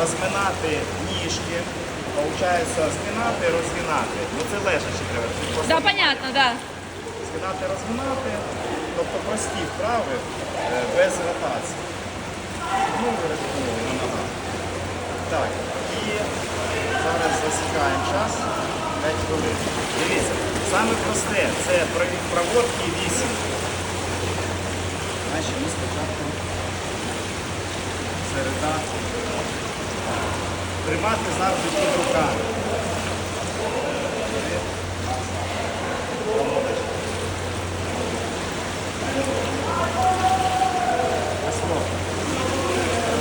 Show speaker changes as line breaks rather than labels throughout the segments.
розминати ніжки, получається змінати, розмінати. Ну це лежачи треба. Просто
Да, понятно, да.
Згинати, розминати, тобто прості вправи е, без ротації. Ну, розмовили на ногах. Так, і зараз засікаємо час 5 хвилин. Дивіться, саме просте це проводки 8. Значить, ми спочатку Тримати завжди під руками. Вперед, назад. Проводочка. Весло.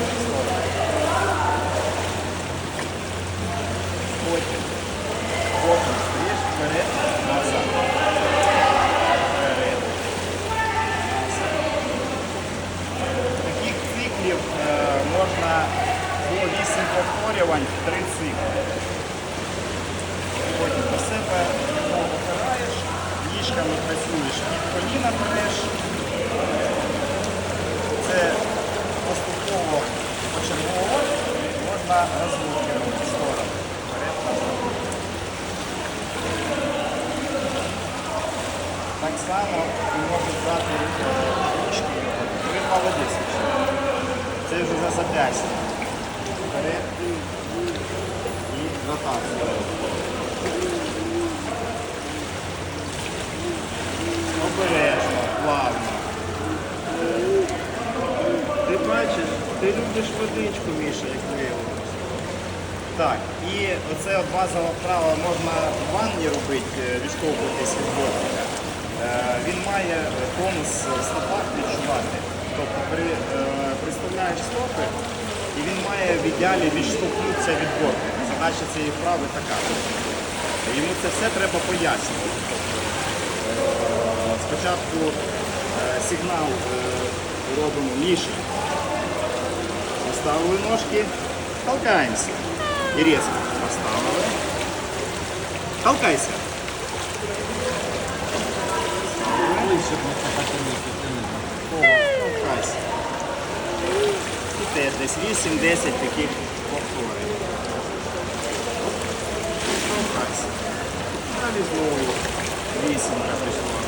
Весло. Потім. Потім стоїш вперед, назад. Вперед. Назад. Таких циклів е, можна до 8 повторювань в 3 цикли. Потім до себе опираєш, ніжками працюєш, під коліна береш. Це поступово почергово можна розводити в сторону. Так само ти можеш взяти ручки. Ви молодець. Це вже за зап'ястя. Вперед і ротація. Обережно, плавно.
Ти бачиш, ти любиш водичку, Міша, як виявилося.
Так, і оце от базова вправа можна в ванні робити, е, відштовхуватись від бортика. Е, Він має тонус в стопах відчувати. Тобто при, е, приставляєш стопи, має в ідеалі відштовхнутися від бортика. Задача цієї вправи така. Йому це все треба пояснювати. Е, Спочатку е, сигнал е, робимо Міші. Поставили ножки, толкаємося. І різко поставили. Толкайся. О, толкайся. Десь 8-10 таких повторень. Далі знову вісімка пішла.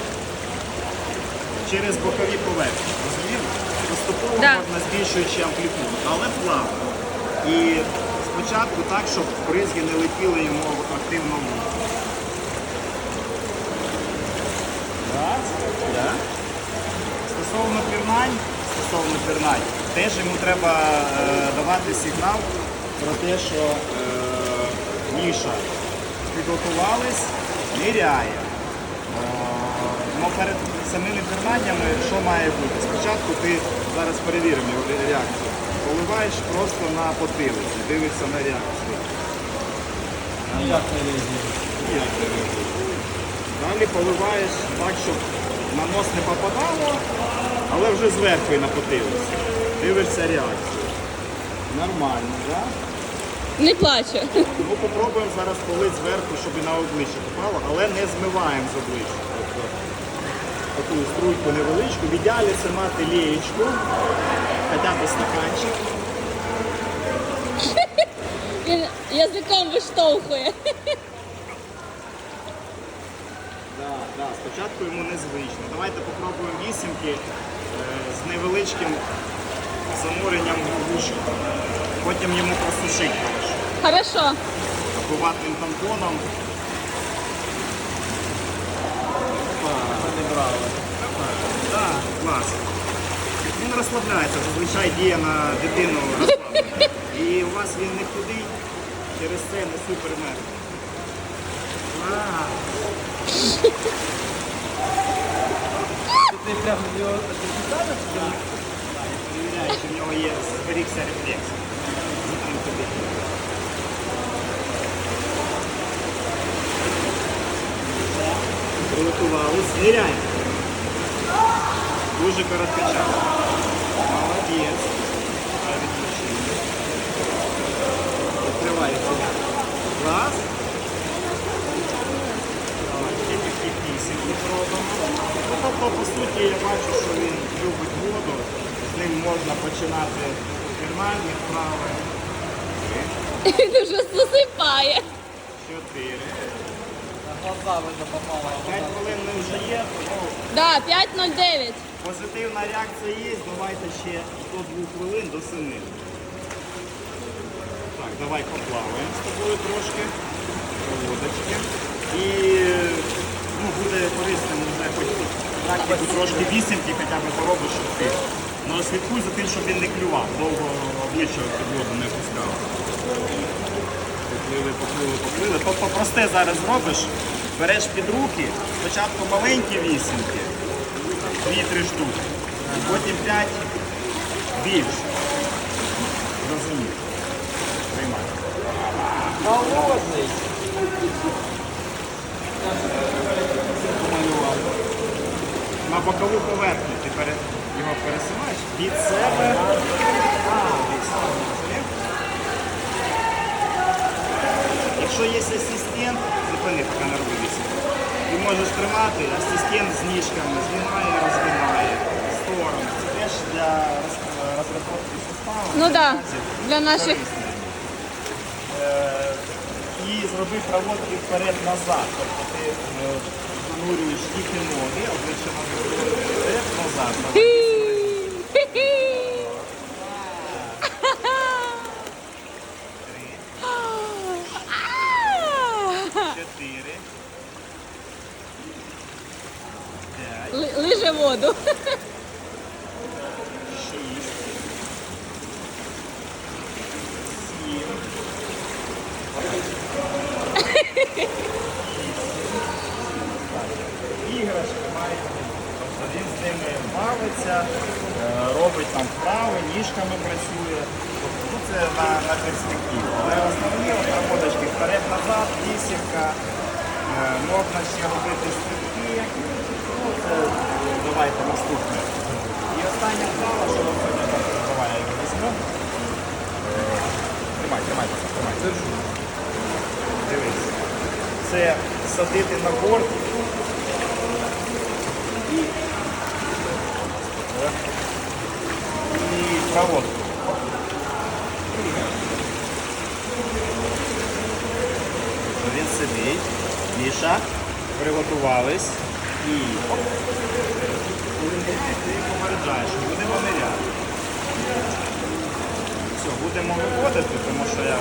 Через бокові поверхні. Розумієте? Поступово
Да.
можна збільшуючи амплітуду, але плавно. І спочатку так, щоб бризги не летіли йому активно в. Раз. Да. Стосовно пірнань, стосовно пірнань, теж йому треба е, давати сигнал про те, що е, Міша підготувались, ниряє. Е, Ну, перед самими пірнаннями що має бути? Спочатку ти зараз перевіримо його реакцію. Поливаєш просто на потилиці, дивишся на реакцію.
Як не
робити? Далі поливаєш так, щоб на нос не попадало, але вже зверху і на потилиці. Дивишся реакцію. Нормально, так?
Не плачу.
Ну попробуємо зараз полити зверху, щоб і на обличчя попало, але не змиваємо з обличчя. Тобто таку струйку невеличку. В ідеалі це мати лієчку, хоча б стаканчик.
Він язиком виштовхує.
Да, да, спочатку йому незвично. Давайте попробуємо вісімки е, з невеличким зануренням в вушко. Потім йому просушити хорошо.
Хорошо.
Або ватним тампоном. Так, клас. Він розслабляється, зазвичай діє на дитину розслаблення. І у вас він не худий, через це не супер мертвий.
Ти прямо його запитали?
Перевіряю, чи в нього є зберігся рефлекс. Затримки дитини. Приготувались. Звіряємо. Дуже короткий час. Молодець. А, відключили. Відкривається. Раз. Давай, ще такі пісеньки зробимо. Ну, тобто, по суті, я бачу, що він любить воду. Ним можна починати фірмальні вправи.
Він вже засипає.
чотири. П'ять хвилин ми вже є, тому
Да, 5.09.
позитивна реакція є. Давайте ще до двох хвилин до семи. Так, давай поплаваємо з тобою трошки. Проводочки. І ну, буде корисним вже хоч тут практику трошки вісімки хоча б поробиш, щоб ти. Ну слідкуй за тим, щоб він не клював, довго обличчя під воду не пускав. Поплили, поплили, поплили. Тобто просте зараз робиш, береш під руки, спочатку маленькі вісімки, дві-три штуки, потім п'ять більше. Розумів. Приймай.
Голодний.
На бокову поверхню ти пере... його пересуваєш від себе. Якщо є асистент, зупини, поки не роби. Ти можеш тримати, асистент з ніжками згинає, розгинає в сторону. Це теж для роз- розробки суставу.
Ну да, для наших.
Е, І зроби проводки вперед-назад. Тобто ти е, занурюєш тільки ноги, обличчя назад, вперед-назад. Чотири, п'ять,
Ли- Лиже воду.
шість, сім. Іграшки має. Тобто він з ними бавиться, е, робить там вправи, ніжками працює. Тобто, ну, це на, на перспективу. Але основні от проводочки вперед-назад, е, можна ще робити стрибки. Ну, це е, давайте наступне. І остання вправа, що ми сьогодні так давай я візьму. Е, Тримай, тримай, тримай. Держу. Дивись. Це садити на борт і, і. Він сидить. Міша, приготувались і ти попереджаєш, будемо ниряти. Все, будемо виходити, тому що я